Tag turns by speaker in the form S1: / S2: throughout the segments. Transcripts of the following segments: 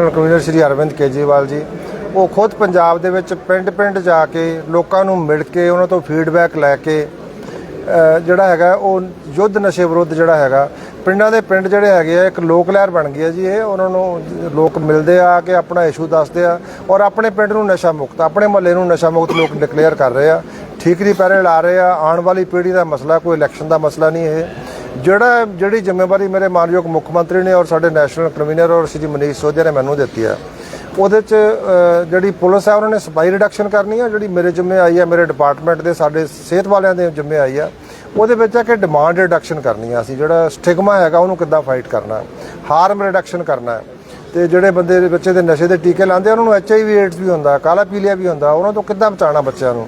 S1: National convener Shri Arvind Kejriwal ji, ਉਹ ਖੁਦ ਪੰਜਾਬ ਦੇ ਵਿੱਚ ਪਿੰਡ-ਪਿੰਡ ਜਾ ਕੇ ਲੋਕਾਂ ਨੂੰ ਮਿਲ ਕੇ ਉਹਨਾਂ ਤੋਂ ਫੀਡਬੈਕ ਲੈ ਕੇ ਜਿਹੜਾ ਹੈਗਾ ਉਹ ਯੁੱਧ ਨਸ਼ੇ ਵਿਰੁੱਧ ਜਿਹੜਾ ਹੈਗਾ, ਪਿੰਡਾਂ ਦੇ ਪਿੰਡ ਜਿਹੜੇ ਹੈਗੇ ਆ, ਇੱਕ ਲੋਕ ਲਹਿਰ ਬਣ ਗਈ ਹੈ ਜੀ, ਇਹ ਉਹਨਾਂ ਨੂੰ ਲੋਕ ਮਿਲਦੇ ਆ ਕਿ ਆਪਣਾ ਇਸ਼ੂ ਦੱਸਦੇ ਆ ਔਰ ਆਪਣੇ ਪਿੰਡ ਨੂੰ ਨਸ਼ਾ ਮੁਕਤ, ਆਪਣੇ ਮਹੱਲੇ ਨੂੰ ਨਸ਼ਾ ਮੁਕਤ ਲੋਕ ਡਿਕਲੇਅਰ ਕਰ ਰਹੇ ਆ ਠੀਕਰੀ ਪਹਿਰੇ ਲਾ ਰਹੇ ਆ, ਆਉਣ ਵਾਲੀ ਪੀੜ੍ਹੀ ਦਾ ਮਸਲਾ, ਕੋਈ ਇਲੈਕਸ਼ਨ ਦਾ ਮਸਲਾ ਨਹੀਂ ਇਹ। ਜਿਹੜਾ ਜਿਹੜੀ ਜ਼ਿੰਮੇਵਾਰੀ ਮੇਰੇ ਮਾਨਯੋਗ ਮੁੱਖ ਮੰਤਰੀ ਨੇ ਔਰ ਸਾਡੇ ਨੈਸ਼ਨਲ ਕਨਵੀਨਰ ਔਰ ਸ਼੍ਰੀ ਮਨੀਸ਼ ਸੋਧਿਆ ਨੇ ਮੈਨੂੰ ਦਿੱਤੀ ਆ ਉਹਦੇ ਚ ਜਿਹੜੀ ਪੁਲਿਸ ਹੈ ਉਹਨਾਂ ਨੇ ਸਪਾਈ ਰਿਡਕਸ਼ਨ ਕਰਨੀ ਆ ਜਿਹੜੀ ਮੇਰੇ ਜ਼ਿੰਮੇ ਆਈ ਆ ਮੇਰੇ ਡਿਪਾਰਟਮੈਂਟ ਦੇ ਸਾਡੇ ਸਿਹਤ ਵਾਲਿਆਂ ਦੇ ਜ਼ਿੰਮੇ ਆਈ ਆ ਉਹਦੇ ਵਿੱਚ ਆ ਕਿ ਡਿਮਾਂਡ ਰਿਡਕਸ਼ਨ ਕਰਨੀ ਆ ਅਸੀਂ ਜਿਹੜਾ ਸਟਿਗਮਾ ਹੈਗਾ ਉਹਨੂੰ ਕਿੱਦਾਂ ਫਾਈਟ ਕਰਨਾ ਹਾਰਮ ਰਿਡਕਸ਼ਨ ਕਰਨਾ ਹੈ ਤੇ ਜਿਹੜੇ ਬੰਦੇ ਬੱਚੇ ਦੇ ਨਸ਼ੇ ਦੇ ਟੀਕੇ ਲਾਉਂਦੇ ਆ, ਉਹਨਾਂ ਨੂੰ ਐਚਆਈਵੀ ਏਡਸ ਵੀ ਹੁੰਦਾ ਕਾਲਾ ਪੀਲੀਆ ਵੀ ਹੁੰਦਾ ਉਹਨਾਂ ਤੋਂ ਕਿੱਦਾਂ ਬਚਾਉਣਾ ਬੱਚਿਆਂ ਨੂੰ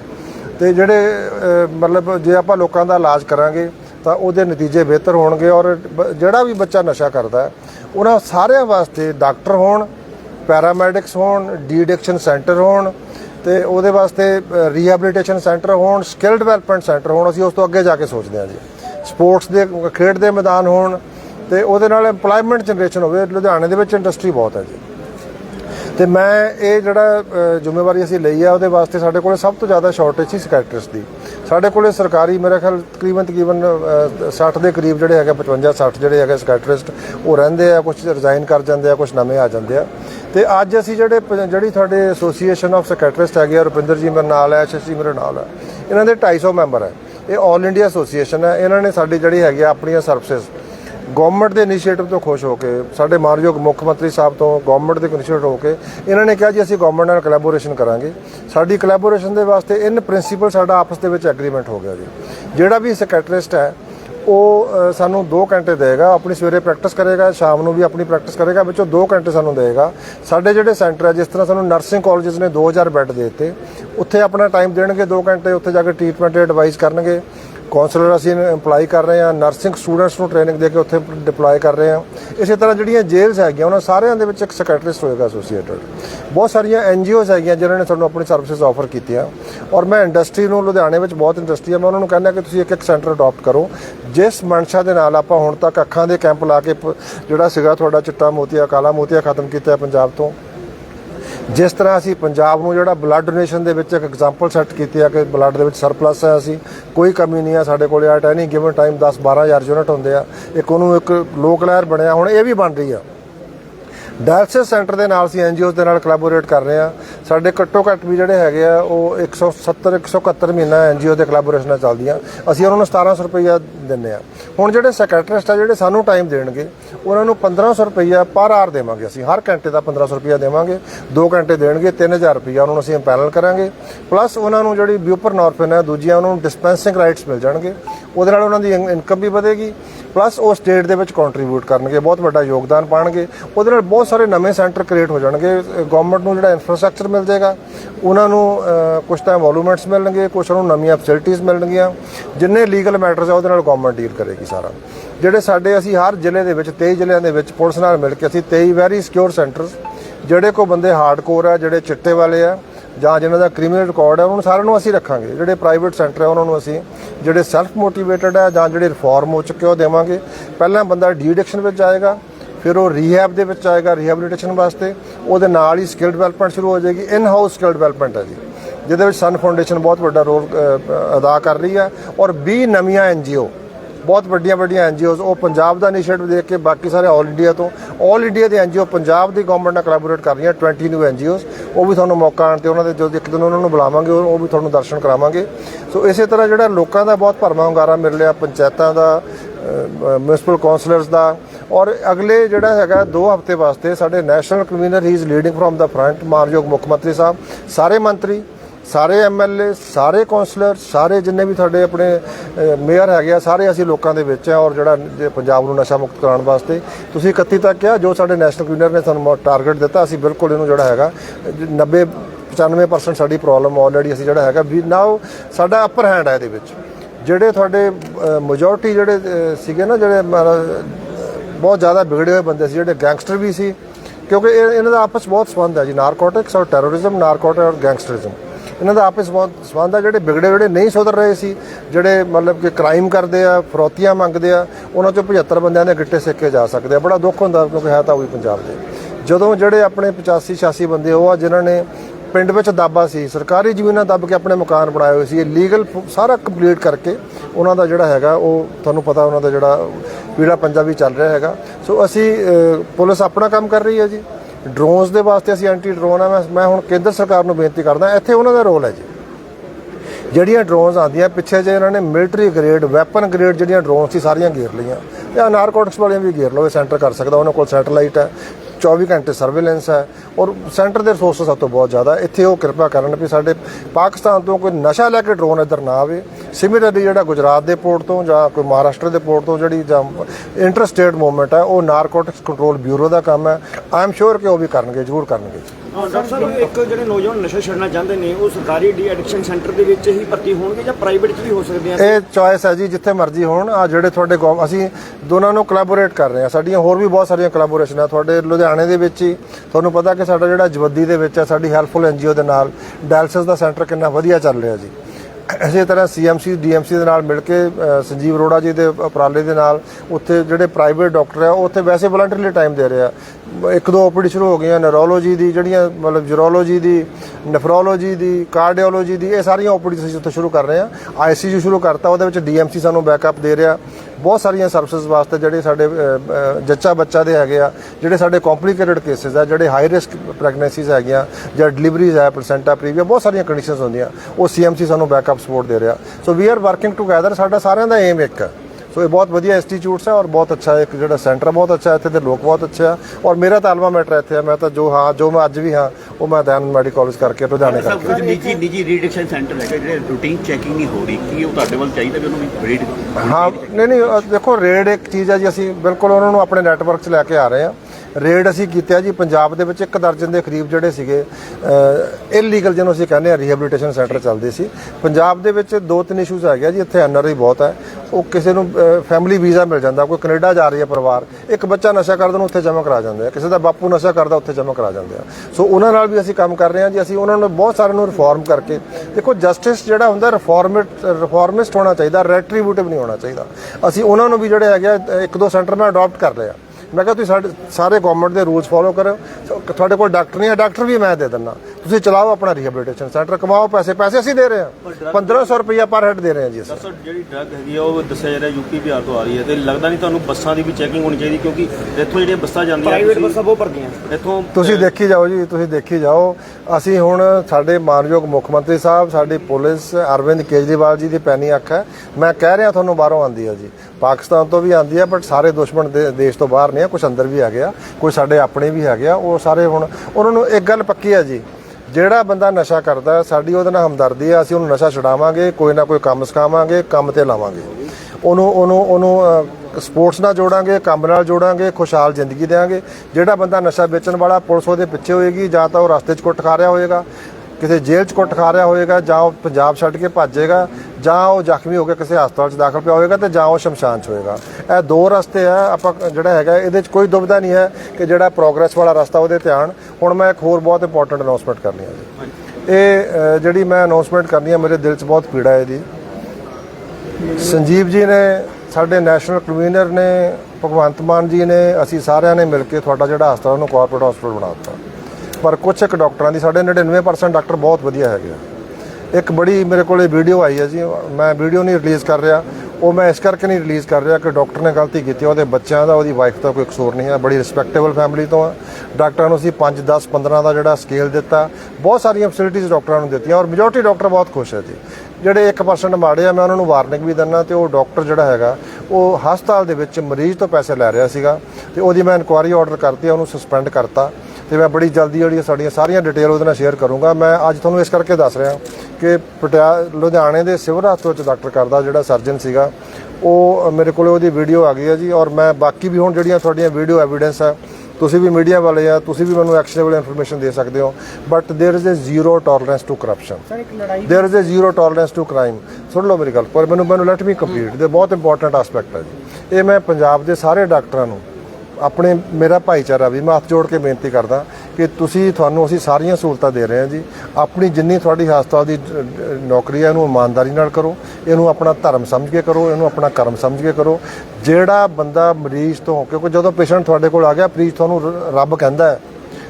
S1: ਤੇ ਜਿਹੜੇ ਮਤਲਬ ਜੇ ਆਪਾਂ ਲੋਕਾਂ ਦਾ ਇਲਾਜ ਕਰਾਂਗੇ ਤਾਂ ਉਹਦੇ ਨਤੀਜੇ ਬਿਹਤਰ ਹੋਣਗੇ ਔਰ ਬ- ਜਿਹੜਾ ਵੀ ਬੱਚਾ ਨਸ਼ਾ ਕਰਦਾ ਉਹਨਾਂ ਸਾਰਿਆਂ ਵਾਸਤੇ ਡਾਕਟਰ ਹੋਣ, ਪੈਰਾਮੈਡਿਕਸ ਹੋਣ, ਡੀਡਿਕਸ਼ਨ ਸੈਂਟਰ ਹੋਣ ਤੇ ਉਹਦੇ ਵਾਸਤੇ ਰੀਹੈਬਿਲਿਟੇਸ਼ਨ ਸੈਂਟਰ ਹੋਣ, ਸਕਿੱਲ ਡਿਵੈਲਪਮੈਂਟ ਸੈਂਟਰ ਹੋਣ, ਅਸੀਂ ਉਸ ਤੋਂ ਅੱਗੇ ਜਾ ਕੇ ਸੋਚਦੇ ਹਾਂ ਜੀ। ਸਪੋਰਟਸ ਦੇ, ਖੇਡ ਦੇ ਮੈਦਾਨ ਹੋਣ ਤੇ ਉਹਦੇ ਨਾਲ EMPLOYMENT ਜਨਰੇਸ਼ਨ ਹੋਵੇ, ਲੁਧਿਆਣੇ ਦੇ ਵਿੱਚ ਇੰਡਸਟਰੀ ਬਹੁਤ ਹੈ ਜੀ। ਤੇ ਮੈਂ ਇਹ ਜਿਹੜਾ ਜ਼ਿੰਮੇਵਾਰੀ ਅਸੀਂ ਲਈ ਆ, ਉਹਦੇ ਵਾਸਤੇ ਸਾਡੇ ਕੋਲ ਸਭ ਤੋਂ ਜ਼ਿਆਦਾ ਸ਼ਾਰਟੇਜ ਸੀ ਸੈਕਟਰਿਸਟ ਦੀ। ਸਾਡੇ ਕੋਲੇ ਸਰਕਾਰੀ ਮੇਰੇ ਖਿਆਲ ਤਕਰੀਬਨ ਤਕਰੀਬਨ ਅ, 60 ਦੇ ਕਰੀਬ ਜਿਹੜੇ ਹੈਗੇ 55 60 ਜਿਹੜੇ ਹੈਗੇ ਸੈਕਟਰਿਸਟ ਉਹ ਰਹਿੰਦੇ ਆ ਕੁਝ ਰਿਜ਼ਾਈਨ ਕਰ ਜਾਂਦੇ ਆ ਕੁਝ ਨਵੇਂ ਆ ਜਾਂਦੇ ਆ। ਤੇ ਅੱਜ ਅਸੀਂ ਜਿਹੜੇ ਪ- ਜਿਹੜੀ ਤੁਹਾਡੇ ਐਸੋਸੀਏਸ਼ਨ ਆਫ ਸੈਕਟਰਿਸਟ ਹੈਗੇ ਆ ਰੁਪਿੰਦਰ ਜੀ ਮੇਰੇ ਨਾਲ ਹੈ ਸ਼ਸ਼ੀ ਮੇਰੇ ਨਾਲ ਹੈ ਇਹਨਾਂ ਦੇ 250 ਮੈਂਬਰ ਹੈ। ਇਹ 올 ਇੰਡੀਆ ਐਸੋਸੀਏਸ਼ਨ ਹੈ। ਇਹਨਾਂ ਨੇ ਸਾਡੀ ਜਿਹੜੀ ਹੈਗੀ ਆ ਆਪਣੀਆਂ ਸਰਵਿਸਿਜ਼ ਗਵਰਨਮੈਂਟ ਦੇ ਇਨੀਸ਼ੀਏਟਿਵ ਤੋਂ ਖੁਸ਼ ਹੋ ਕੇ, ਸਾਡੇ ਮਾਨਯੋਗ ਮੁੱਖ ਮੰਤਰੀ ਸਾਹਿਬ ਤੋਂ ਗਵਰਨਮੈਂਟ ਦੇ ਇਨੀਸ਼ੀਏਟਿਵ ਹੋ ਕੇ, ਇਹਨਾਂ ਨੇ ਕਿਹਾ ਜੀ ਅਸੀਂ ਗਵਰਨਮੈਂਟ ਨਾਲ ਕੋਲੈਬੋਰੇਸ਼ਨ ਕਰਾਂਗੇ। ਸਾਡੀ ਕੋਲੈਬੋਰੇਸ਼ਨ ਦੇ ਵਾਸਤੇ ਇਨ ਪ੍ਰਿੰਸੀਪਲ ਸਾਡਾ ਆਪਸ ਦੇ ਵਿੱਚ ਐਗਰੀਮੈਂਟ ਹੋ ਗਿਆ ਜੀ। ਜਿਹੜਾ ਵੀ ਸੈਕਟਰਿਸਟ ਹੈ, ਉਹ ਸਾਨੂੰ 2 ਘੰਟੇ ਦੇਗਾ, ਆਪਣੀ ਸਵੇਰੇ ਪ੍ਰੈਕਟਿਸ ਕਰੇਗਾ, ਸ਼ਾਮ ਨੂੰ ਵੀ ਆਪਣੀ ਪ੍ਰੈਕਟਿਸ ਕਰੇਗਾ, ਵਿੱਚੋਂ 2 ਘੰਟੇ ਸਾਨੂੰ ਦੇਗਾ। ਸਾਡੇ ਜਿਹੜੇ ਸੈਂਟਰ ਹੈ, ਜਿਸ ਤਰ੍ਹਾਂ ਸਾਨੂੰ ਨਰਸਿੰਗ ਕਾਲਜਸ ਨੇ 2000 ਬੈੱਡ ਦੇ ਦਿੱਤੇ, ਉੱਥੇ ਆਪਣਾ ਟਾਈਮ ਦੇਣਗੇ 2 ਘੰਟੇ, ਉੱਥੇ ਜਾ ਕੇ ਟ੍ਰੀਟਮੈਂਟ ਐਡਵਾਈਸ ਕਰਨਗੇ। ਕਾਉਂਸਲਰ ਅਸੀਂ ਇੰਪਲਾਈ ਕਰ ਰਹੇ ਹਾਂ ਨਰਸਿੰਗ ਸਟੂਡੈਂਟਸ ਨੂੰ ਟ੍ਰੇਨਿੰਗ ਦੇ ਕੇ ਉੱਥੇ ਡਿਪਲੋਏ ਕਰ ਰਹੇ ਹਾਂ। ਇਸੇ ਤਰ੍ਹਾਂ ਜਿਹੜੀਆਂ ਜੇਲਸ ਹੈਗੀਆਂ, ਉਹਨਾਂ ਸਾਰਿਆਂ ਦੇ ਵਿੱਚ ਇੱਕ ਸੈਕਟਰਿਸਟ ਹੋਏਗਾ ਐਸੋਸੀਏਟਡ ਬਹੁਤ ਸਾਰੀਆਂ ਐਨਜੀਓਜ਼ ਹੈਗੀਆਂ ਜਿਨ੍ਹਾਂ ਨੇ ਸਾਨੂੰ ਆਪਣੀ ਸਰਵਿਸਿਜ਼ ਆਫਰ ਕੀਤੀਆਂ। ਔਰ ਮੈਂ ਇੰਡਸਟਰੀ ਨੂੰ, ਲੁਧਿਆਣੇ ਵਿੱਚ ਬਹੁਤ ਇੰਡਸਟਰੀ ਹੈ ਮੈਂ ਉਹਨਾਂ ਨੂੰ ਕਹਿੰਦਾ ਕਿ ਤੁਸੀਂ ਇੱਕ ਇੱਕ ਸੈਂਟਰ ਅਡਾਪਟ ਕਰੋ। ਜਿਸ ਮਨਸ਼ਾ ਦੇ ਨਾਲ ਆਪਾਂ ਹੁਣ ਤੱਕ ਅੱਖਾਂ ਦੇ ਕੈਂਪ ਲਾ ਕੇ ਪ- ਜਿਹੜਾ ਸੀਗਾ ਤੁਹਾਡਾ ਚਿੱਟਾ ਮੋਤੀਆ, ਕਾਲਾ ਮੋਤੀਆ ਖਤਮ ਕੀਤਾ ਪੰਜਾਬ ਤੋਂ ਜਿਸ ਤਰ੍ਹਾਂ ਅਸੀਂ ਪੰਜਾਬ ਨੂੰ ਜਿਹੜਾ ਬਲੱਡ ਡੋਨੇਸ਼ਨ ਦੇ ਵਿੱਚ ਇੱਕ ਐਗਜ਼ਾਮਪਲ ਸੈੱਟ ਕੀਤੀ ਆ ਕਿ ਬਲੱਡ ਦੇ ਵਿੱਚ ਸਰਪਲਸ ਹੈ ਅਸੀਂ, ਕੋਈ ਕਮੀ ਨਹੀਂ ਆ ਸਾਡੇ ਕੋਲੇ at any given time 10 12000 unit ਹੁੰਦੇ ਆ। ਇੱਕ ਉਹਨੂੰ ਇੱਕ ਲੋਕ ਲਹਿਰ ਬਣਿਆ, ਹੁਣ ਇਹ ਵੀ ਬਣ ਰਹੀ ਆ। ਡਾਇਲਸਿਸ ਸੈਂਟਰ ਦੇ ਨਾਲ ਅਸੀਂ ਐਨਜੀਓਜ਼ ਦੇ ਨਾਲ ਕੋਲੈਬੋਰੇਟ ਕਰ ਰਹੇ ਆ। ਸਾਡੇ ਘੱਟੋ ਘੱਟ ਵੀ ਜਿਹੜੇ ਹੈਗੇ ਆ, ਉਹ 170 171 ਮਹੀਨਾ ਐਨਜੀਓ ਦੇ ਕੋਲੈਬੋਰੇਸ਼ਨਾਂ ਚੱਲਦੀਆਂ। ਅਸੀਂ ਉਹਨਾਂ ਨੂੰ 1700 ਰੁਪਈਆ ਦਿੰਨੇ ਆ। ਹੁਣ ਜਿਹੜੇ ਸੈਕਟਰਿਸਟ ਆ, ਜਿਹੜੇ ਸਾਨੂੰ ਟਾਈਮ ਦੇਣਗੇ, ਉਹਨਾਂ ਨੂੰ 1500 ਰੁਪਈਆ ਪਰ ਆਰ ਦੇਵਾਂਗੇ ਅਸੀਂ। ਹਰ ਘੰਟੇ ਦਾ 1500 ਰੁਪਈਆ ਦੇਵਾਂਗੇ। 2 ਘੰਟੇ ਦੇਣਗੇ 3000 ਰੁਪਈਆ ਉਹਨਾਂ ਨੂੰ ਅਸੀਂ ਇੰਪੈਨਲ ਕਰਾਂਗੇ। ਪਲੱਸ ਉਹਨਾਂ ਨੂੰ ਜਿਹੜੀ ਬਿਊਪਰ ਨੋਰਫਿਨ ਹੈ, ਦੂਜੀਆਂ, ਉਹਨਾਂ ਨੂੰ ਡਿਸਪੈਂਸਿੰਗ ਰਾਈਟਸ ਮਿਲ ਜਾਣਗੇ। ਉਹਦੇ ਨਾਲ ਉਹਨਾਂ ਦੀ ਇਨਕਮ ਵੀ ਵਧੇਗੀ। ਪਲੱਸ ਉਹ ਸਟੇਟ ਦੇ ਵਿੱਚ ਕੰਟਰੀਬਿਊਟ ਕਰਨਗੇ ਬਹੁਤ ਵੱਡਾ ਯੋਗਦਾਨ ਪਾਣਗੇ। ਉਹਦੇ ਨਾਲ ਬਹੁਤ ਸਾਰੇ ਨਵੇਂ ਸੈਂਟਰ ਕ੍ਰੀਏਟ ਹੋ ਜਾਣਗੇ। ਗਵਰਨਮੈਂਟ ਨੂੰ ਜਿਹੜਾ ਇਨਫਰਾਸਟ੍ਰਕਚਰ ਮਿਲ ਜਾਏਗਾ ਉਹਨਾਂ ਨੂੰ ਅਹ, ਕੁਛ ਤਾਂ ਐਵੋਲੂਮੈਂਟਸ ਮਿਲਣਗੇ ਕੁਛ ਨੂੰ ਨਵੀਆਂ ਫੈਸਿਲਿਟੀਆਂ ਮਿਲਣਗੀਆਂ। ਜਿੰਨੇ ਲੀਗਲ ਮੈਟਰਸ ਆ ਉਹਦੇ ਨਾਲ ਗਵਰਨਮੈਂਟ ਡੀਲ ਕਰੇਗੀ ਸਾਰਾ। ਜਿਹੜੇ ਸਾਡੇ ਅਸੀਂ ਹਰ ਜ਼ਿਲ੍ਹੇ ਦੇ ਵਿੱਚ 23 ਜ਼ਿਲ੍ਹਿਆਂ ਦੇ ਵਿੱਚ ਪੁਲਿਸ ਨਾਲ ਮਿਲ ਕੇ ਅਸੀਂ 23 ਵੈਰੀ ਸਿਕਿਉਰ ਸੈਂਟਰਸ ਜਿਹੜੇ ਕੋ ਬੰਦੇ ਹਾਰਡਕੋਰ ਆ ਜਿਹੜੇ ਚਿੱਟੇ ਵਾਲੇ ਆ ਜਾਂ ਜਿਨ੍ਹਾਂ ਦਾ ਕ੍ਰਿਮੀਨਲ ਰਿਕਾਰਡ ਹੈ, ਉਹਨਾਂ ਨੂੰ ਸਾਰਿਆਂ ਨੂੰ ਅਸੀਂ ਰੱਖਾਂਗੇ। ਜਿਹੜੇ ਪ੍ਰਾਈਵੇਟ ਸੈਂਟਰ ਹੈ, ਉਹਨਾਂ ਨੂੰ ਅਸੀਂ ਜਿਹੜੇ ਸੈਲਫ ਮੋਟੀਵੇਟਡ ਹੈ ਜਾਂ ਜਿਹੜੇ ਰਿਫਾਰਮ ਹੋ ਚੁੱਕੇ ਉਹ ਦੇਵਾਂਗੇ। ਪਹਿਲਾਂ ਬੰਦਾ ਡੀਡਿਕਸ਼ਨ ਵਿੱਚ ਆਏਗਾ ਫਿਰ ਉਹ ਰੀਹੈਬ ਦੇ ਵਿੱਚ ਆਏਗਾ ਰੀਹੈਬਿਲਿਟੇਸ਼ਨ ਵਾਸਤੇ। ਉਹਦੇ ਨਾਲ ਹੀ ਸਕਿੱਲ ਡਿਵੈਲਪਮੈਂਟ ਸ਼ੁਰੂ ਹੋ ਜਾਏਗੀ। ਇਨ ਹਾਊਸ ਸਕਿੱਲ ਡਿਵੈਲਪਮੈਂਟ ਹੈ ਜੀ, ਜਿਹਦੇ ਵਿੱਚ ਸਨ ਫਾਊਂਡੇਸ਼ਨ ਬਹੁਤ ਵੱਡਾ ਰੋਲ ਅਦਾ ਕਰ ਰਹੀ ਹੈ। ਔਰ 20 ਨਵੀਆਂ ਐਨਜੀਓ ਬਹੁਤ ਵੱਡੀਆਂ ਵੱਡੀਆਂ ਐਨਜੀਓਜ਼ ਉਹ ਪੰਜਾਬ ਦਾ ਇਨੀਸ਼ੀਏਟਿਵ ਦੇਖ ਕੇ ਬਾਕੀ ਸਾਰੇ ਆਲ ਇੰਡੀਆ ਤੋਂ ਆਲ ਇੰਡੀਆ ਦੇ ਐਨਜੀਓ ਪੰਜਾਬ ਦੀ ਗਵਰਨਮੈਂਟ ਨਾਲ ਕੋਲੈਬੋਰੇਟ ਕਰ ਰਹੀਆਂ 20 ਨਿਊ ਐਨਜੀਓਜ਼ ਉਹ ਵੀ ਤੁਹਾਨੂੰ ਮੌਕਾ ਆਣ ਤੇ ਉਹਨਾਂ ਦੇ ਜਦੋਂ ਇੱਕ ਦਿਨ ਉਹਨਾਂ ਨੂੰ ਬੁਲਾਵਾਂਗੇ, ਉਹ ਵੀ ਤੁਹਾਨੂੰ ਦਰਸ਼ਨ ਕਰਾਵਾਂਗੇ। ਸੋ ਇਸੇ ਤਰ੍ਹਾਂ ਜਿਹੜਾ ਲੋਕਾਂ ਦਾ ਬਹੁਤ ਭਰਮਾ ਹੁੰਗਾਰਾ ਮਿਲ ਰਿਹਾ, ਪੰਚਾਇਤਾਂ ਦਾ ਮਿਊਨਿਸਪਲ ਕਾਉਂਸਲਰਸ ਦਾ, ਔਰ ਅਗਲੇ ਜਿਹੜਾ ਹੈਗਾ 2 ਹਫ਼ਤੇ ਵਾਸਤੇ ਸਾਡੇ national convener he is leading from the front ਮਾਨਯੋਗ ਮੁੱਖ ਮੰਤਰੀ ਸਾਹਿਬ, ਸਾਰੇ ਮੰਤਰੀ ਸਾਰੇ ਐਮਐਲਏ ਸਾਰੇ ਕਾਉਂਸਲਰ ਸਾਰੇ ਜਿੰਨੇ ਵੀ ਤੁਹਾਡੇ ਆਪਣੇ ਮੇਅਰ ਹੈਗੇ ਆ, ਸਾਰੇ ਅਸੀਂ ਲੋਕਾਂ ਦੇ ਵਿੱਚ ਆ ਔਰ ਜਿਹੜਾ ਜੇ ਪੰਜਾਬ ਨੂੰ ਨਸ਼ਾ ਮੁਕਤ ਕਰਾਉਣ ਵਾਸਤੇ ਤੁਸੀਂ 31 ਤੱਕ ਕਿਹਾ, ਜੋ ਸਾਡੇ ਨੈਸ਼ਨਲ ਕਨਵੀਨਰ ਨੇ ਸਾਨੂੰ ਟਾਰਗੇਟ ਦਿੱਤਾ, ਅਸੀਂ ਬਿਲਕੁਲ ਇਹਨੂੰ ਜਿਹੜਾ ਹੈਗਾ 90 95% ਸਾਡੀ ਪ੍ਰੋਬਲਮ ਆਲਰੇਡੀ ਅਸੀਂ ਜਿਹੜਾ ਹੈਗਾ, ਵੀ ਨਾਓ ਸਾਡਾ ਅਪਰ ਹੈਂਡ ਹੈ ਇਹਦੇ ਵਿੱਚ। ਜਿਹੜੇ ਤੁਹਾਡੇ ਮੈਜੋਰਟੀ ਜਿਹੜੇ ਸੀਗੇ ਨਾ, ਜਿਹੜੇ ਬਹੁਤ ਜ਼ਿਆਦਾ ਵਿਗੜੇ ਹੋਏ ਬੰਦੇ ਸੀ, ਜਿਹੜੇ ਗੈਂਗਸਟਰ ਵੀ ਸੀ, ਕਿਉਂਕਿ ਇਹ- ਇਹਨਾਂ ਦਾ ਆਪਸ 'ਚ ਬਹੁਤ ਸੰਬੰਧ ਹੈ ਜੀ ਨਾਰਕੋਟਿਕਸ ਔਰ ਟੈਰੋਰਿਜ਼ਮ ਨਾਰਕੋਟਿਕ ਔਰ ਗੈਂਗਸਟਰਿਜ਼ਮ ਇਹਨਾਂ ਦਾ ਆਪਸ 'ਚ ਬਹੁਤ ਸੰਬੰਧ ਹੈ ਜਿਹੜੇ ਵਿਗੜੇ ਜਿਹੜੇ ਨਹੀਂ ਸੁਧਰ ਰਹੇ ਸੀ, ਜਿਹੜੇ ਮਤਲਬ ਕਿ ਕ੍ਰਾਈਮ ਕਰਦੇ ਆ, ਫਰੋਤੀਆਂ ਮੰਗਦੇ ਆ, ਉਹਨਾਂ ਚੋਂ 75 ਬੰਦਿਆਂ ਦੇ ਗਿੱਟੇ ਸਿੱਕੇ ਜਾ ਸਕਦੇ ਆ। ਬੜਾ ਦੁੱਖ ਹੁੰਦਾ ਕਿਉਂਕਿ ਹੈ ਤਾਂ ਉਹੀ ਪੰਜਾਬ ਦੇ। ਜਦੋਂ ਜਿਹੜੇ ਆਪਣੇ 85 86 ਬੰਦੇ, ਉਹ ਆ ਜਿਨ੍ਹਾਂ ਨੇ ਪਿੰਡ ਵਿੱਚ ਦਾਬਾ ਸੀ, ਸਰਕਾਰੀ ਜ਼ਮੀਨਾਂ ਦੱਬ ਕੇ ਆਪਣੇ ਮਕਾਨ ਬਣਾਏ ਹੋਏ ਸੀ, ਇਹ ਲੀਗਲ ਸਾਰਾ ਕੰਪਲੀਟ ਕਰਕੇ ਉਹਨਾਂ ਦਾ ਜਿਹੜਾ ਹੈਗਾ, ਉਹ ਤੁਹਾਨੂੰ ਪਤਾ ਉਹਨਾਂ ਦਾ ਜਿਹੜਾ ਪੀੜਾ ਪੰਜਾਬੀ ਚੱਲ ਰਿਹਾ ਹੈਗਾ। ਸੋ ਅਸੀਂ ਪੁਲਿਸ ਆਪਣਾ ਕੰਮ ਕਰ ਰਹੀ ਹੈ ਜੀ। ਡਰੋਨਸ ਦੇ ਵਾਸਤੇ ਅਸੀਂ ਐਂਟੀ ਡਰੋਨ ਆ, ਮੈਂ ਮੈਂ ਹੁਣ ਕੇਂਦਰ ਸਰਕਾਰ ਨੂੰ ਬੇਨਤੀ ਕਰਦਾ, ਇੱਥੇ ਉਹਨਾਂ ਦਾ ਰੋਲ ਹੈ ਜੀ। ਜਿਹੜੀਆਂ ਡਰੋਨਸ ਆਉਂਦੀਆਂ, ਪਿੱਛੇ ਜੇ ਇਹਨਾਂ ਨੇ ਮਿਲਟਰੀ ਗ੍ਰੇਡ ਵੈਪਨ ਗ੍ਰੇਡ ਜਿਹੜੀਆਂ ਡਰੋਨਸ ਸੀ, ਸਾਰੀਆਂ ਗੇਰ ਲਈਆਂ। ਜਾਂ ਨਾਰਕੋਟਿਕਸ ਵਾਲੀਆਂ ਵੀ ਗੇਰ ਲਓ, ਇਹ ਸੈਂਟਰ ਕਰ ਸਕਦਾ, ਉਹਨਾਂ ਕੋਲ ਸੈਟੇਲਾਈਟ ਹੈ। 24 ਘੰਟੇ ਸਰਵੇਲੈਂਸ ਹੈ ਔਰ ਸੈਂਟਰ ਦੇ ਰਿਸੋਰਸਸ ਸਭ ਤੋਂ ਬਹੁਤ ਜ਼ਿਆਦਾ ਇੱਥੇ ਉਹ ਕਿਰਪਾ ਕਰਨ ਵੀ ਸਾਡੇ ਪਾਕਿਸਤਾਨ ਤੋਂ ਕੋਈ ਨਸ਼ਾ ਲੈ ਕੇ ਡਰੋਨ ਇੱਧਰ ਨਾ ਆਵੇ। ਸਿਮਿਲਰਲੀ ਜਿਹੜਾ ਗੁਜਰਾਤ ਦੇ ਪੋਰਟ ਤੋਂ ਜਾਂ ਕੋਈ ਮਹਾਰਾਸ਼ਟਰ ਦੇ ਪੋਰਟ ਤੋਂ ਜਿਹੜੀ ਜਾਂ ਇੰਟਰ ਮੂਵਮੈਂਟ ਹੈ, ਉਹ ਨਾਰਕੋਟਿਕਸ ਕੰਟਰੋਲ ਬਿਊਰੋ ਦਾ ਕੰਮ ਹੈ। ਆਈ ਐਮ ਸ਼ੋਰ ਕਿ ਉਹ ਵੀ ਕਰਨਗੇ, ਜ਼ਰੂਰ ਕਰਨਗੇ।
S2: ਹਾਂ ਡਾਕਟਰ ਸਾਹਿਬ, ਇੱਕ ਜਿਹੜੇ ਨੌਜਵਾਨ ਨਸ਼ਾ ਛੱਡਣਾ ਚਾਹੁੰਦੇ ਨੇ, ਉਹ ਸਰਕਾਰੀ ਡੀ ਐਡਿਕਸ਼ਨ ਸੈਂਟਰ ਦੇ ਵਿੱਚ ਹੀ ਭਰਤੀ ਹੋਣਗੇ ਜਾਂ ਪ੍ਰਾਈਵੇਟ 'ਚ ਵੀ ਹੋ ਸਕਦੇ ਆ?
S1: ਇਹ ਚੁਆਇਸ ਹੈ ਜੀ, ਜਿੱਥੇ ਮਰਜ਼ੀ ਹੋਣ। ਆ ਜਿਹੜੇ ਤੁਹਾਡੇ ਗੌ- ਅਸੀਂ ਦੋਨਾਂ ਨੂੰ ਕੋਲੈਬੋਰੇਟ ਕਰ ਰਹੇ ਹਾਂ। ਸਾਡੀਆਂ ਹੋਰ ਵੀ ਬਹੁਤ ਸਾਰੀਆਂ ਕੋਲੈਬੋਰੇਸ਼ਨ ਆ। ਤੁਹਾਡੇ ਲੁਧਿਆਣੇ ਦੇ ਵਿੱਚ ਹੀ ਤੁਹਾਨੂੰ ਪਤਾ ਕਿ ਸਾਡਾ ਜਿਹੜਾ ਜਵੱਦੀ ਦੇ ਵਿੱਚ ਹੈ ਸਾਡੀ ਹੈਲਪਫੁਲ ਐਨਜੀਓ ਦੇ ਨਾਲ ਡਾਇਲਸਿਸ ਦਾ ਸੈਂਟਰ ਕਿੰਨਾ ਵਧੀਆ ਚੱਲ ਰਿਹਾ ਜੀ। ਇਸੇ ਤਰ੍ਹਾਂ ਸੀਐਮਸੀ ਡੀਐਮਸੀ ਦੇ ਨਾਲ ਮਿਲ ਕੇ ਸੰਜੀਵ ਅਰੋੜਾ ਜੀ ਦੇ ਉਪਰਾਲੇ ਦੇ ਨਾਲ ਉੱਥੇ ਜਿਹੜੇ ਪ੍ਰਾਈਵੇਟ ਡਾਕਟਰ ਆ ਉੱਥੇ ਵੈਸੇ ਵਲੰਟਰੀਲੀ ਟਾਈਮ ਦੇ ਰਹੇ ਆ। ਇੱਕ ਦੋ ਓਪੀਡੀ ਸ਼ੁਰੂ ਹੋ ਗਈਆਂ ਨੈਰੋਲੋਜੀ ਦੀ ਜਿਹੜੀਆਂ, ਮਤਲਬ ਜੂਰੋਲੋਜੀ ਦੀ ਨੈਫਰੋਲੋਜੀ ਦੀ ਕਾਰਡੀਓਲੋਜੀ ਦੀ, ਇਹ ਸਾਰੀਆਂ ਓਪੀਡੀ ਅਸੀਂ ਉੱਥੇ ਸ਼ੁਰੂ ਕਰ ਰਹੇ ਆ ਆਈਸੀਯੂ ਸ਼ੁਰੂ ਕਰਤਾ, ਉਹਦੇ ਵਿੱਚ ਡੀਐਮਸੀ ਸਾਨੂੰ ਬੈਕਅਪ ਦੇ ਰਿਹਾ। ਬਹੁਤ ਸਾਰੀਆਂ ਸਰਵਿਸਿਜ਼ ਵਾਸਤੇ ਜਿਹੜੇ ਸਾਡੇ ਜੱਚਾ ਬੱਚਾ ਦੇ ਹੈਗੇ ਆ, ਜਿਹੜੇ ਸਾਡੇ ਕੰਪਲਿਕੇਟਡ ਕੇਸਿਸ ਆ, ਜਿਹੜੇ ਹਾਈ ਰਿਸਕ ਪ੍ਰੈਗਨੈਂਸੀਜ਼ ਹੈਗੀਆਂ, ਜਾਂ ਡਿਲੀਵਰੀਜ਼ ਹੈ ਪਲਸੈਂਟਾ ਪ੍ਰੀਵੀਆ ਬਹੁਤ ਸਾਰੀਆਂ ਕੰਡੀਸ਼ਨਸ ਹੁੰਦੀਆਂ। ਉਹ ਸੀਐਮਸੀ ਸਾਨੂੰ ਬੈਕਅਪ ਸਪੋਰਟ ਦੇ ਰਿਹਾ। So we are working together ਸਾਡਾ ਸਾਰਿਆਂ ਦਾ ਏਮ ਇੱਕ ਹੈ। ਸੋ ਇਹ ਬਹੁਤ ਵਧੀਆ ਇੰਸਟੀਚਿਊਟਸ ਹੈ ਔਰ ਬਹੁਤ ਅੱਛਾ ਇੱਕ ਜਿਹੜਾ ਸੈਂਟਰ ਬਹੁਤ ਅੱਛਾ ਇੱਥੇ ਦੇ ਲੋਕ ਬਹੁਤ ਅੱਛੇ ਆ ਔਰ ਮੇਰਾ ਤਾਂ ਅਲਮਾ ਮੈਟਰ ਇੱਥੇ ਹੈ ਮੈਂ ਤਾਂ ਜੋ ਹਾਂ ਜੋ ਮੈਂ ਅੱਜ ਵੀ ਹਾਂ ਉਹ ਮੈਂ ਦੈਨ ਮੈਡੀਕਲ ਕਾਲਜ ਕਰਕੇ
S3: ਸਭ
S1: ਕਰਕੇ
S3: ਕੁਝ ਨਿੱਜੀ ਨਿੱਜੀ ਰੀਡਿਕਸ਼ਨ ਸੈਂਟਰ ਹੈਗਾ ਜਿਹੜੇ ਰੂਟੀਨ ਚੈਕਿੰਗ ਨਹੀਂ ਹੋ ਰਹੀ ਕੀ ਉਹ ਤੁਹਾਡੇ ਵੱਲ ਚਾਹੀਦਾ ਵੀ ਉਹਨੂੰ ਵੀ ਰੀਡ
S1: ਹਾਂ ਨਹੀਂ ਨਹੀਂ ਦੇਖੋ ਰੇਡ ਇੱਕ ਚੀਜ਼ ਹੈ ਜੀ ਅਸੀਂ ਬਿਲਕੁਲ ਉਹਨਾਂ ਨੂੰ ਆਪਣੇ ਨੈਟਵਰਕ 'ਚ ਲੈ ਕੇ ਆ ਰਹੇ ਹਾਂ। ਰੇਡ ਅਸੀਂ ਕੀਤਾ ਜੀ ਪੰਜਾਬ ਦੇ ਵਿੱਚ ਇੱਕ ਦਰਜਨ ਦੇ ਕਰੀਬ ਜਿਹੜੇ ਸੀਗੇ ਇਲੀਗਲ ਜਿਹਨੂੰ ਅਸੀਂ ਕਹਿੰਦੇ ਆ ਰੀਹੈਬਿਲਿਟੇਸ਼ਨ ਸੈਂਟਰ ਚੱਲਦੇ ਸੀ। ਪੰਜਾਬ ਦੇ ਵਿੱਚ ਦੋ ਤਿੰਨ ਇਸ਼ੂਜ਼ ਹੈਗੇ ਆ ਜੀ ਇੱਥੇ ਐਨਆਰਆਈ ਬਹੁਤ ਹੈ। ਉਹ ਕਿਸੇ ਨੂੰ ਫੈਮਿਲੀ ਵੀਜ਼ਾ ਮਿਲ ਜਾਂਦਾ ਕੋਈ ਕੈਨੇਡਾ ਜਾ ਰਹੀ ਹੈ ਪਰਿਵਾਰ ਇੱਕ ਬੱਚਾ ਨਸ਼ਾ ਕਰਦਾ ਨੂੰ ਉੱਥੇ ਜਮ੍ਹਾਂ ਕਰਾ ਜਾਂਦੇ ਆ ਕਿਸੇ ਦਾ ਬਾਪੂ ਨਸ਼ਾ ਕਰਦਾ ਉੱਥੇ ਜਮ੍ਹਾਂ ਕਰਾ ਜਾਂਦੇ ਆ। ਸੋ ਉਹਨਾਂ ਨਾਲ ਵੀ ਅਸੀਂ ਕੰਮ ਕਰ ਰਹੇ ਹਾਂ ਜੀ ਅਸੀਂ ਉਹਨਾਂ ਨੂੰ ਬਹੁਤ ਸਾਰਿਆਂ ਨੂੰ ਰਿਫਾਰਮ ਕਰਕੇ ਦੇਖੋ ਜਸਟਿਸ ਜਿਹੜਾ ਹੁੰਦਾ ਰਿਫਾਰਮਿਟ ਰਿਫਾਰਮਿਸਟ ਹੋਣਾ ਚਾਹੀਦਾ ਰੈਟਰੀਬਿਊਟਿਵ ਨਹੀਂ ਹੋਣਾ ਚਾਹੀਦਾ। ਅਸੀਂ ਉਹਨਾਂ ਨੂੰ ਵੀ ਜਿਹੜੇ ਹੈਗੇ ਆ, ਇੱਕ ਦੋ ਸੈਂਟਰ ਮੈਂ ਅਡਾਪਟ ਕਰ ਲਿਆ। ਮੈਂ ਕਿਹਾ ਤੁਸੀਂ ਸਾਡੇ ਸਾਰੇ ਗਵਰਨਮੈਂਟ ਦੇ ਰੂਲਸ ਫੋਲੋ ਕਰੋ ਤੁਹਾਡੇ ਕੋਲ ਡਾਕਟਰ ਨਹੀਂ ਹੈ ਡਾਕਟਰ ਵੀ ਮੈਂ ਦੇ ਦਿੰਦਾ। ਤੁਸੀਂ ਚਲਾਓ ਆਪਣਾ ਰੀਹੈਬਿਲਿਟੇਸ਼ਨ ਸੈਂਟਰ ਕਮਾਓ ਪੈਸੇ ਪੈਸੇ ਅਸੀਂ ਦੇ ਰਹੇ ਹਾਂ। 1500 ਰੁਪਈਆ ਪਰ ਹੈਡ ਦੇ ਰਹੇ ਹਾਂ ਜੀ ਅਸੀਂ।
S2: ਸਰ ਜਿਹੜੀ ਡਰੱਗ ਹੈਗੀ ਆ ਉਹ ਦੱਸਿਆ ਜਾ ਰਿਹਾ ਯੂਪੀ ਬਿਹਾਰ ਤੋਂ ਆ ਰਹੀ ਹੈ ਤੇ ਲੱਗਦਾ ਨਹੀਂ ਤੁਹਾਨੂੰ ਬੱਸਾਂ ਦੀ ਵੀ ਚੈਕਿੰਗ ਹੋਣੀ ਚਾਹੀਦੀ ਕਿਉਂਕਿ ਇੱਥੋਂ ਜਿਹੜੀਆਂ ਬੱਸਾਂ ਜਾਂਦੀਆਂ ਪ੍ਰਾਈਵੇਟ ਬੱਸਾਂ ਬਹੁਤ ਭਰਦੀਆਂ। ਇੱਥੋਂ
S1: ਤੁਸੀਂ ਦੇਖੀ ਜਾਓ ਜੀ ਤੁਸੀਂ ਦੇਖੀ ਜਾਓ। ਅਸੀਂ ਹੁਣ ਸਾਡੇ ਮਾਨਯੋਗ ਮੁੱਖ ਮੰਤਰੀ ਸਾਹਿਬ ਸਾਡੀ ਪੁਲਿਸ ਅਰਵਿੰਦ ਕੇਜਰੀਵਾਲ ਜੀ ਦੀ ਪੈਣੀ ਅੱਖ ਹੈ। ਮੈਂ ਕਹਿ ਰਿਹਾ ਤੁਹਾਨੂੰ ਬਾਹਰੋਂ ਆਂਦੀ ਹੈ ਜੀ। ਪਾਕਿਸਤਾਨ ਤੋਂ ਵੀ ਆਂਦੀ ਹੈ ਬਟ ਸਾਰੇ ਦੁਸ਼ਮਣ ਦੇ- ਦੇਸ਼ ਤੋਂ ਬਾਹਰ ਨਹੀਂ ਆ ਕੁਝ ਅੰਦਰ ਵੀ ਆ ਕੋਈ ਸਾਡੇ ਆਪਣੇ ਵੀ ਹੈਗੇ ਆ ਉਹ ਸਾਰੇ ਹੁਣ ਉਹਨਾਂ ਨੂੰ ਇੱਕ ਗੱਲ ਪੱਕੀ ਹੈ ਜੀ। ਜਿਹੜਾ ਬੰਦਾ ਨਸ਼ਾ ਕਰਦਾ ਸਾਡੀ ਉਹਦੇ ਨਾਲ ਹਮਦਰਦੀ ਹੈ, ਅਸੀਂ ਉਹਨੂੰ ਨਸ਼ਾ ਛਡਾਵਾਂਗੇ, ਕੋਈ ਨਾ ਕੋਈ ਕੰਮ ਸਿਖਾਵਾਂਗੇ, ਕੰਮ ਤੇ ਲਾਵਾਂਗੇ। ਉਹਨੂੰ ਉਹਨੂੰ ਉਹਨੂੰ ਸਪੋਰਟਸ ਨਾਲ ਜੋੜਾਂਗੇ, ਕੰਮ ਨਾਲ ਜੋੜਾਂਗੇ, ਖੁਸ਼ਹਾਲ ਜ਼ਿੰਦਗੀ ਦੇਵਾਂਗੇ ਜਿਹੜਾ ਬੰਦਾ ਨਸ਼ਾ ਵੇਚਣ ਵਾਲਾ ਪੁਲਿਸ ਉਹਦੇ ਪਿੱਛੇ ਹੋਏਗੀ, ਜਾਂ ਤਾਂ ਉਹ ਰਸਤੇ 'ਚ ਕੁੱਟ ਖਾ ਰਿਹਾ ਹੋਏਗਾ। ਕਿਸੇ ਜੇਲ੍ਹ 'ਚ ਕੁੱਟ ਖਾ ਰਿਹਾ ਹੋਏਗਾ ਜਾਂ ਉਹ ਪੰਜਾਬ ਛੱਡ ਕੇ ਭੱਜੇਗਾ ਜਾਂ ਉਹ ਜ਼ਖਮੀ ਹੋ ਕੇ ਕਿਸੇ ਹਸਪਤਾਲ 'ਚ ਦਾਖਲ ਪਿਆ ਹੋਏਗਾ ਤੇ ਜਾਂ ਉਹ ਸ਼ਮਸ਼ਾਨ 'ਚ ਹੋਏਗਾ। ਇਹ ਦੋ ਰਸਤੇ ਆ ਆਪਾਂ ਜਿਹੜਾ ਹੈਗਾ ਇਹਦੇ 'ਚ ਕੋਈ ਦੁਬਿਧਾ ਨਹੀਂ ਹੈ ਕਿ ਜਿਹੜਾ ਪ੍ਰੋਗਰੈਸ ਵਾਲਾ ਰਸਤਾ ਉਹਦੇ ਧਿਆਨ ਹੁਣ ਮੈਂ ਇੱਕ ਹੋਰ ਬਹੁਤ ਇੰਪੋਰਟੈਂਟ ਅਨਾਉਂਸਮੈਂਟ ਕਰਨੀ ਹੈ ਜੀ। ਇਹ ਜਿਹੜੀ ਮੈਂ ਅਨਾਉਂਸਮੈਂਟ ਕਰਨੀ ਹੈ ਮੇਰੇ ਦਿਲ 'ਚ ਬਹੁਤ ਪੀੜਾ ਹੈ ਇਹਦੀ। ਸੰਜੀਵ ਜੀ ਨੇ ਸਾਡੇ ਨੈਸ਼ਨਲ ਕਨਵੀਨਰ ਨੇ ਭਗਵੰਤ ਮਾਨ ਜੀ ਨੇ ਅਸੀਂ ਸਾਰਿਆਂ ਨੇ ਮਿਲ ਕੇ ਤੁਹਾਡਾ ਜਿਹੜਾ ਹਸਪਤਾਲ ਉਹਨੂੰ ਕਾਰਪੋਰੇਟ ਹਸਪਤਾਲ ਬਣਾ ਦਿੱਤਾ। ਪਰ ਕੁਝ ਇੱਕ ਡਾਕਟਰਾਂ ਦੀ, ਸਾਡੇ 99% ਡਾਕਟਰ ਬਹੁਤ ਵਧੀਆ ਹੈਗੇ ਆ। ਇੱਕ ਬੜੀ ਮੇਰੇ ਕੋਲੇ ਵੀਡੀਓ ਆਈ ਹੈ ਜੀ, ਮੈਂ ਵੀਡੀਓ ਨਹੀਂ ਰਿਲੀਜ਼ ਕਰ ਰਿਹਾ। ਉਹ ਮੈਂ ਇਸ ਕਰਕੇ ਨਹੀਂ ਰਿਲੀਜ਼ ਕਰ ਰਿਹਾ ਕਿ ਡਾਕਟਰ ਨੇ ਗਲਤੀ ਕੀਤੀ ਉਹਦੇ ਬੱਚਿਆਂ ਦਾ, ਉਹਦੀ ਵਾਈਫ ਦਾ ਕੋਈ ਕਸੂਰ ਨਹੀਂ ਹੈ। ਬੜੀ ਰਿਸਪੈਕਟੇਬਲ ਫੈਮਿਲੀ ਤੋਂ ਆ। ਡਾਕਟਰਾਂ ਨੂੰ ਅਸੀਂ 5 10 15 ਦਾ ਜਿਹੜਾ ਸਕੇਲ ਦਿੱਤਾ। ਬਹੁਤ ਸਾਰੀਆਂ ਫੈਸਿਲਿਟੀਆਂ ਡਾਕਟਰਾਂ ਨੂੰ ਦਿੱਤੀਆਂ ਔਰ ਮੈਜੋਰਟੀ ਡਾਕਟਰ ਬਹੁਤ ਖੁਸ਼ ਹੈ ਜੀ। ਜਿਹੜੇ 1% ਮਾੜੇ ਆ, ਮੈਂ ਉਹਨਾਂ ਨੂੰ ਵਾਰਨਿੰਗ ਵੀ ਦਿੰਦਾ ਤੇ ਉਹ ਡਾਕਟਰ ਜਿਹੜਾ ਹੈਗਾ, ਉਹ ਹਸਪਤਾਲ ਦੇ ਵਿੱਚ ਮਰੀਜ਼ ਤੋਂ ਪੈਸੇ ਲੈ ਰਿਹਾ ਸੀਗਾ ਤੇ ਉਹਦੀ ਮੈਂ ਇਨਕੁਆਇਰੀ ਆਰਡਰ ਕਰਤੀ ਉਹਨੂੰ ਸਸਪੈਂਡ ਕਰਤਾ। ਤੇ ਮੈਂ ਬੜੀ ਜਲਦੀ ਜਿਹੜੀਆਂ ਸਾਡੀਆਂ ਸਾਰੀਆਂ ਡਿਟੇਲ ਉਹਦੇ ਨਾਲ ਸ਼ੇਅਰ ਕਰੂੰਗਾ ਮੈਂ ਅੱਜ ਤੁਹਾਨੂੰ ਇਸ ਕਰਕੇ ਦੱਸ ਰਿਹਾ ਕਿ ਪਟਿਆ ਲੁਧਿਆਣੇ ਦੇ ਸਿਵਲ ਹਸਪਤਾਲ ਚ ਡਾਕਟਰ ਕਰਦਾ ਜਿਹੜਾ ਸਰਜਨ ਸੀਗਾ ਉਹ ਮੇਰੇ ਕੋਲੇ ਉਹਦੀ ਵੀਡੀਓ ਆ ਗਈ ਹੈ ਜੀ ਔਰ ਮੈਂ ਬਾਕੀ ਵੀ ਹੁਣ ਜਿਹੜੀਆਂ ਤੁਹਾਡੀਆਂ ਵੀਡੀਓ ਐਵੀਡੈਂਸ ਹੈ ਤੁਸੀਂ ਵੀ ਮੀਡੀਆ ਵਾਲੇ ਆ ਤੁਸੀਂ ਵੀ ਮੈਨੂੰ ਐਕਸ਼ਨੇਬਲ ਇਨਫੋਰਮੇਸ਼ਨ ਦੇ ਸਕਦੇ ਹੋ but there is a zero tolerance to corruption
S2: sir ਇੱਕ ਲੜਾਈ
S1: there is a zero tolerance to crime ਸੁਣ ਲਓ ਮੇਰੀ ਗੱਲ ਪਰ ਮੈਨੂੰ ਮੈਨੂੰ ਲੈਟ ਮੀ ਕੰਪਲੀਟ ਦੇ ਬਹੁਤ ਇੰਪੋਰਟੈਂਟ ਐਸਪੈਕਟ ਹੈ ਜੀ ਇਹ ਮੈਂ ਪੰਜਾਬ ਦੇ ਸਾਰੇ ਡਾਕਟਰਾਂ ਨੂੰ ਆਪਣੇ ਮੇਰਾ ਭਾਈਚਾਰਾ ਵੀ ਮੈਂ ਹੱਥ ਜੋੜ ਕੇ ਬੇਨਤੀ ਕਰਦਾ ਕਿ ਤੁਸੀਂ ਤੁਹਾਨੂੰ ਅਸੀਂ ਸਾਰੀਆਂ ਸਹੂਲਤਾਂ ਦੇ ਰਹੇ ਹਾਂ ਜੀ। ਆਪਣੀ ਜਿੰਨੀ ਤੁਹਾਡੀ ਹਸਪਤਾਲ ਦੀ ਨੌਕਰੀ ਹੈ, ਇਹਨੂੰ ਇਮਾਨਦਾਰੀ ਨਾਲ ਕਰੋ। ਇਹਨੂੰ ਆਪਣਾ ਧਰਮ ਸਮਝ ਕੇ ਕਰੋ, ਇਹਨੂੰ ਆਪਣਾ ਕਰਮ ਸਮਝ ਕੇ ਕਰੋ। ਜਿਹੜਾ ਬੰਦਾ ਮਰੀਜ਼ ਤੋਂ, ਕਿਉਂਕਿ ਜਦੋਂ ਪੇਸ਼ੈਂਟ ਤੁਹਾਡੇ ਕੋਲ ਆ ਗਿਆ, ਮਰੀਜ਼ ਤੁਹਾਨੂੰ ਰ- ਰੱਬ ਕਹਿੰਦਾ ਹੈ।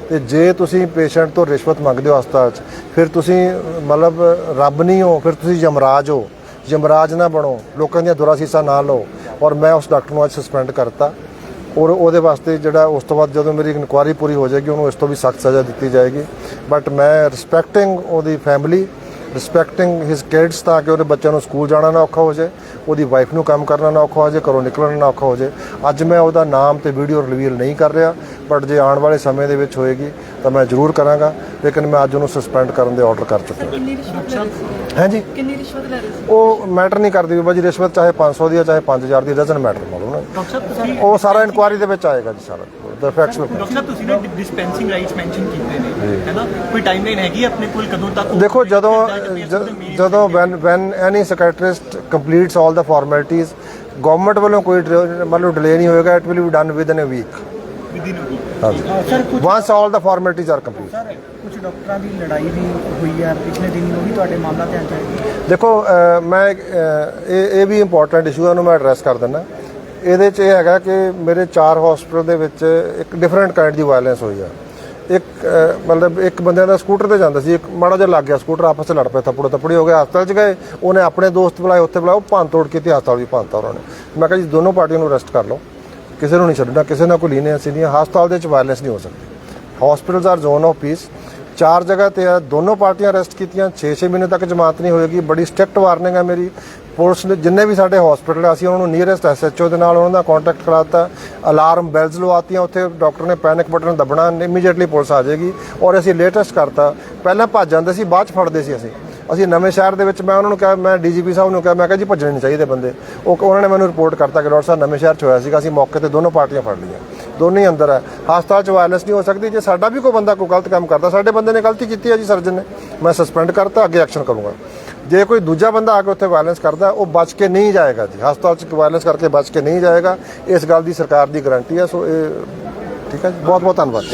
S1: ਤੇ ਜੇ ਤੁਸੀਂ ਪੇਸ਼ੈਂਟ ਤੋਂ ਰਿਸ਼ਵਤ ਮੰਗਦੇ ਹੋ ਹਸਪਤਾਲ 'ਚ, ਫਿਰ ਤੁਸੀਂ ਮਤਲਬ ਰੱਬ ਨਹੀਂ ਹੋ, ਫਿਰ ਤੁਸੀਂ ਯਮਰਾਜ ਹੋ। ਯਮਰਾਜ ਨਾ ਬਣੋ। ਲੋਕਾਂ ਦੀਆਂ ਦੁਰਾਸੀਸਾਂ ਨਾ ਲਓ। ਔਰ ਮੈਂ ਉਸ ਡਾਕਟਰ ਨੂੰ ਅੱਜ ਸਸਪੈਂਡ ਕਰਤਾ। ਔਰ ਉਹਦੇ ਵਾਸਤੇ ਜਿਹੜਾ ਉਸ ਤੋਂ ਬਾਅਦ ਜਦੋਂ ਮੇਰੀ ਇਨਕੁਆਇਰੀ ਪੂਰੀ ਹੋ ਜਾਏਗੀ ਉਹਨੂੰ ਇਸ ਤੋਂ ਵੀ ਸਖਤ ਸਜ਼ਾ ਦਿੱਤੀ ਜਾਏਗੀ। ਬਟ ਮੈਂ ਰਿਸਪੈਕਟਿੰਗ ਉਹਦੀ ਫੈਮਿਲੀ ਰਿਸਪੈਕਟਿੰਗ ਹਿਸ ਕਿਡਸ ਤਾਂ ਕਿ ਉਹਦੇ ਬੱਚਿਆਂ ਨੂੰ ਸਕੂਲ ਜਾਣਾ ਨਾ ਔਖਾ ਹੋ ਜਾਏ ਉਹਦੀ ਵਾਈਫ ਨੂੰ ਕੰਮ ਕਰਨਾ ਨਾ ਔਖਾ ਹੋ ਜਾਏ ਘਰੋਂ ਨਿਕਲਣਾ ਨਾ ਔਖਾ ਹੋ ਜਾਏ। ਅੱਜ ਮੈਂ ਉਹਦਾ ਨਾਮ ਤੇ ਵੀਡੀਓ ਰਿਵੀਲ ਨਹੀਂ ਕਰ ਰਿਹਾ ਬਟ ਜੇ ਆਉਣ ਵਾਲੇ ਸਮੇਂ ਦੇ ਵਿੱਚ ਹੋਏਗੀ ਤਾਂ ਮੈਂ ਜ਼ਰੂਰ ਕਰਾਂਗਾ। ਲੇਕਿਨ ਮੈਂ ਅੱਜ ਉਹਨੂੰ ਸਸਪੈਂਡ ਕਰਨ ਦੇ ਆਰਡਰ ਕਰ
S4: ਰਹੇ ਸੀ?
S1: ਹਾਂਜੀ।
S4: ਕਿੰਨੀ ਰਿਸ਼ਵਤ ਲੈ ਰਹੇ ਸੀ?
S1: ਉਹ ਮੈਟਰ ਨਹੀਂ ਕਰਦੀ ਬਾਜੀ ਰਿਸ਼ਵਤ ਚਾਹੇ 500 ਦੀ ਹੈ ਚਾਹੇ 5000 ਦੀ ਡਜ਼ਨ ਮੈਟਰ
S5: ਡਾਕਟਰ ਸਾਹਿਬ ਤੁਸੀਂ
S1: ਉਹ ਸਾਰਾ ਇਨਕੁਆਇਰੀ ਦੇ ਵਿੱਚ ਆਏਗਾ ਜੀ ਸਾਰਾ। ਦਾ ਫੈਕਟਸ
S5: ਡਾਕਟਰ ਸਾਹਿਬ ਤੁਸੀਂ ਨਾ ਡਿਸਪੈਂਸਿੰਗ ਰਾਈਟਸ ਮੈਂਸ਼ਨ ਕੀਤੇ ਨੇ ਹੈਨਾ ਕੋਈ ਟਾਈਮਲਾਈਨ ਹੈਗੀ ਆਪਣੇ ਕੋਲ ਕਦੋਂ ਤੱਕ
S1: ਦੇਖੋ ਜਦੋਂ ਜਦੋਂ when when any psychiatrist completes all the formalities government ਵੱਲੋਂ ਕੋਈ ਮਤਲਬ ਡਿਲੇ ਨਹੀਂ ਹੋਏਗਾ it will be done
S5: within a week
S6: sir
S1: once all the formalities are complete
S6: sir ਕੁਝ ਡਾਕਟਰਾਂ ਦੀ ਲੜਾਈ ਵੀ ਹੋਈ ਹੈ ਪਿਛਲੇ ਦਿਨੀ ਉਹ ਵੀ ਤੁਹਾਡੇ ਮਾਮਲਾ ਧਿਆਨ ਚ ਆਏਗੀ
S1: ਦੇਖੋ ਮੈਂ ਇਹ ਇਹ ਵੀ ਇੰਪੋਰਟੈਂਟ ਇਸ਼ੂ ਹੈ ਉਹਨੂੰ ਮੈਂ ਐਡਰੈਸ ਕਰ ਦਿੰਦਾ। ਇਹਦੇ 'ਚ ਇਹ ਹੈਗਾ ਕਿ ਮੇਰੇ ਚਾਰ ਹਸਪੀਟਲ ਦੇ ਵਿੱਚ ਇੱਕ ਡਿਫਰੈਂਟ ਕਾਈਂਡ ਦੀ ਵਾਇਲੈਂਸ ਹੋਈ ਆ। ਇੱਕ ਮਤਲਬ ਇੱਕ ਬੰਦੇ ਦਾ ਸਕੂਟਰ ਤੇ ਜਾਂਦਾ ਸੀ, ਇੱਕ ਮਾੜਾ ਜਿਹਾ ਲੱਗ ਗਿਆ ਸਕੂਟਰ ਆਪਸ 'ਚ ਲੜ ਪਏ, ਥੱਪੜ ਥੱਪੜੀ ਹੋ ਗਿਆ ਹਸਪਤਾਲ 'ਚ ਗਏ, ਉਹਨੇ ਆਪਣੇ ਦੋਸਤ ਬੁਲਾਏ, ਉੱਥੇ ਬੁਲਾਇਆ, ਉਹ ਭੰਨ ਤੋੜ ਕੀਤੀ, ਹਸਪਤਾਲ ਵੀ ਭੰਨਤਾ ਉਹਨਾਂ ਨੇ। ਮੈਂ ਕਿਹਾ ਜੀ, ਦੋਨੋਂ ਪਾਰਟੀਆਂ ਨੂੰ ਅਰੈਸਟ ਕਰ ਲਓ, ਕਿਸੇ ਨੂੰ ਨਹੀਂ ਛੱਡਣਾ, ਕਿਸੇ ਨਾਲ ਕੋਈ ਲੀਨੀਅੰਸ ਨਹੀਂ ਹਸਪਤਾਲ ਦੇ ਵਿੱਚ ਵਾਇਲੈਂਸ ਨਹੀਂ ਹੋ ਸਕਦੀ। Hospitals are zone of peace ਚਾਰ ਜਗ੍ਹਾ ਤੇ ਆ, ਦੋਨੋਂ ਪਾਰਟੀਆਂ ਅਰੈਸਟ ਕੀਤੀਆਂ 6-6 ਮਹੀਨੇ ਤੱਕ ਜਮਾਤ ਨਹੀਂ ਹੋਏਗੀ, ਬੜੀ ਸਟ੍ਰਿਕਟ ਵਾਰਨਿੰਗ ਹੈ ਮੇਰੀ। ਪੁਲਿਸ ਨੇ ਜਿੰਨੇ ਵੀ ਸਾਡੇ ਹਸਪੀਟਲ ਅਸੀਂ ਉਹਨਾਂ ਨੂੰ ਨੀਅਰੈਸਟ ਐਸਐਚਓ ਦੇ ਨਾਲ ਉਹਨਾਂ ਦਾ ਕੰਟੈਕਟ ਕਰਾਤਾ ਅਲਾਰਮ ਬੈਲਸ ਲਵਾਤੀਆਂ ਉੱਥੇ ਡਾਕਟਰ ਨੇ ਪੈਨਿਕ ਬਟਨ ਦਬਣਾ ਇਮੀਡੀਏਟਲੀ ਪੁਲਿਸ ਆ ਜਾਏਗੀ ਔਰ ਅਸੀਂ ਲੇਟੈਸਟ ਕਰਤਾ। ਪਹਿਲਾਂ ਭੱਜ ਜਾਂਦੇ ਸੀ, ਬਾਅਦ ਚ ਫੜਦੇ ਸੀ ਅਸੀਂ। ਅਸੀਂ ਨਵੇਂ ਸ਼ਹਿਰ ਦੇ ਵਿੱਚ ਮੈਂ ਉਹਨਾਂ ਨੂੰ ਕਿਹਾ, ਮੈਂ ਡੀਜੀਪੀ ਸਾਹਿਬ ਨੂੰ ਕਿਹਾ, ਮੈਂ ਕਿਹਾ ਜੀ ਭੱਜਣੇ ਨਹੀਂ ਚਾਹੀਦੇ ਬੰਦੇ। ਉਹ ਉਹਨਾਂ ਨੇ ਮੈਨੂੰ ਰਿਪੋਰਟ ਕਰਤਾ ਕਿ ਡਾਕਟਰ ਸਾਹਿਬ ਨਵੇਂ ਸ਼ਹਿਰ ਚ ਹੋਇਆ ਸੀਗਾ, ਅਸੀਂ ਮੌਕੇ ਤੇ ਦੋਨੋਂ ਪਾਰਟੀਆਂ ਫੜ ਲਈਆਂ। ਦੋਨੇ ਹੀ ਅੰਦਰ ਹੈ ਹਸਪਤਾਲ ਚ ਵਾਇਰਲੈਸ ਨਹੀਂ ਹੋ ਸਕਦੀ, ਜੇ ਸਾਡਾ ਵੀ ਕੋਈ ਬੰਦਾ ਕੋਈ ਗਲਤ ਕੰਮ ਕਰਦਾ, ਸਾਡੇ ਬੰਦੇ ਨੇ ਗਲਤੀ ਕੀਤੀ ਹੈ ਜੀ ਸਰਜਨ ਨੇ। ਮੈਂ ਸਸਪੈਂਡ ਕਰਤਾ, ਅੱਗੇ ਐਕਸ਼ਨ ਕਰੂੰਗਾ। ਜੇ ਕੋਈ ਦੂਜਾ ਬੰਦਾ ਆ ਕੇ ਉੱਥੇ ਵਾਇਲੈਂਸ ਕਰਦਾ, ਉਹ ਬਚ ਕੇ ਨਹੀਂ ਜਾਏਗਾ ਜੀ। ਹਸਪਤਾਲ ਚ ਵਾਇਲੈਂਸ ਕਰਕੇ ਬਚ ਕੇ ਨਹੀਂ ਜਾਏਗਾ। ਇਸ ਗੱਲ ਦੀ ਸਰਕਾਰ ਦੀ ਗਾਰੰਟੀ ਹੈ, ਸੋ ਇਹ ਠੀਕ ਹੈ ਜੀ। ਬਹੁਤ ਬਹੁਤ ਧੰਨਵਾਦ।